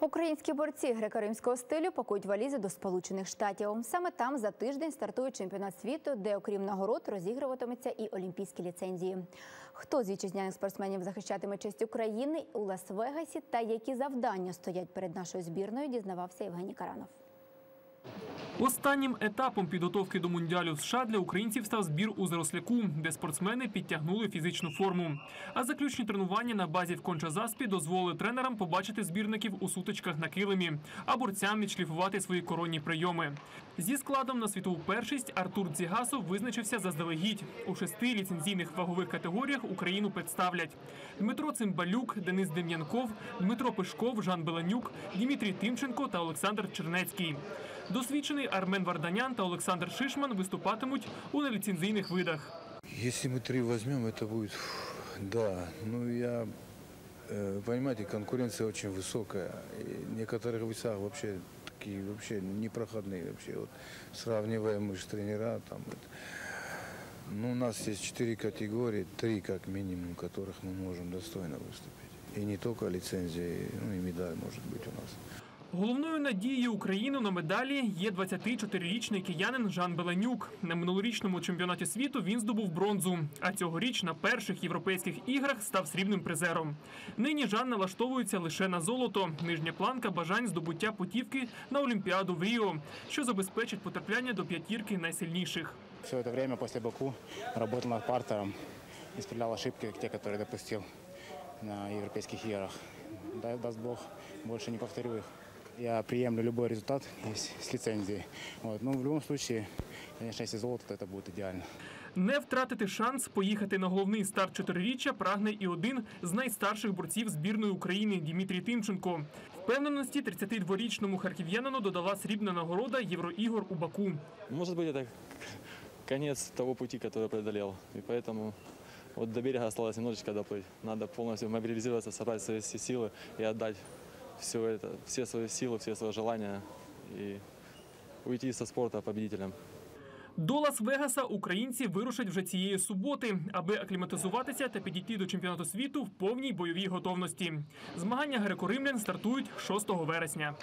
Українські борці греко-римського стилю пакують валізи до Сполучених Штатів. Саме там за тиждень стартує чемпіонат світу, де, окрім нагород, розігруватиметься і олімпійські ліцензії. Хто з вітчизняних спортсменів захищатиме честь України у Лас-Вегасі та які завдання стоять перед нашою збірною, дізнавався Євгеній Каранов. Останнім етапом підготовки до мундіалю США для українців став збір у Заросляку, де спортсмени підтягнули фізичну форму. А заключні тренування на базі в Конча-Заспі дозволили тренерам побачити збірників у сутичках на килимі, а борцям відшліфувати свої коронні прийоми. Зі складом на світову першість Артур Дзігасов визначився заздалегідь. У шести ліцензійних вагових категоріях Україну представлять Дмитро Цимбалюк, Денис Дем'янков, Дмитро Пишков, Жан Беланюк, Дмитрій Тимченко та Олександр Чернецький. Досвідчений Армен Варданян та Олександр Шишман виступатимуть у неліцензійних видах. Если мы три возьмем, это будет, фу, да, ну я, э, понимаете, конкуренция очень высокая. И некоторых весах вообще такие вообще непроходные вообще. Вот сравниваем мы же тренера там. это. Ну, у нас есть четыре категории, три как минимум, в которых мы можем достойно выступить. И не только лицензия, ну и медаль может быть у нас. Головною надією України на медалі є 24-річний киянин Жан Беленюк. На минулорічному чемпіонаті світу він здобув бронзу, а цьогоріч на перших європейських іграх став срібним призером. Нині Жан налаштовується лише на золото. Нижня планка бажань здобуття путівки на Олімпіаду в Ріо, що забезпечить потрапляння до п'ятірки найсильніших. Все это время после Баку работал над партером, исправлял ошибки, те, которые допустил на европейских играх. Дай, даст Бог, больше не повторю их Я приемлю любой результат с, с лицензией. Вот. Но в любом случае, конечно, если золото, то это будет идеально. Не втратити шанс поїхати на головний старт чотириріччя прагне і один з найстарших борців збірної України Дмитрій Тимченко. Впевненості 32-річному харків'янину додала срібна нагорода Євроігор у Баку. Может быть, это к- конец того пути, который преодолел. И поэтому вот до берега осталось немножечко доплыть. Надо полностью мобилизироваться, собрать свои все силы и отдать все это, все свои силы, все свои желания и уйти со спорта победителем. До Лас-Вегаса українці вирушать вже цієї суботи, аби акліматизуватися та підійти до чемпіонату світу в повній бойовій готовності. Змагання греко-римлян стартують 6 вересня.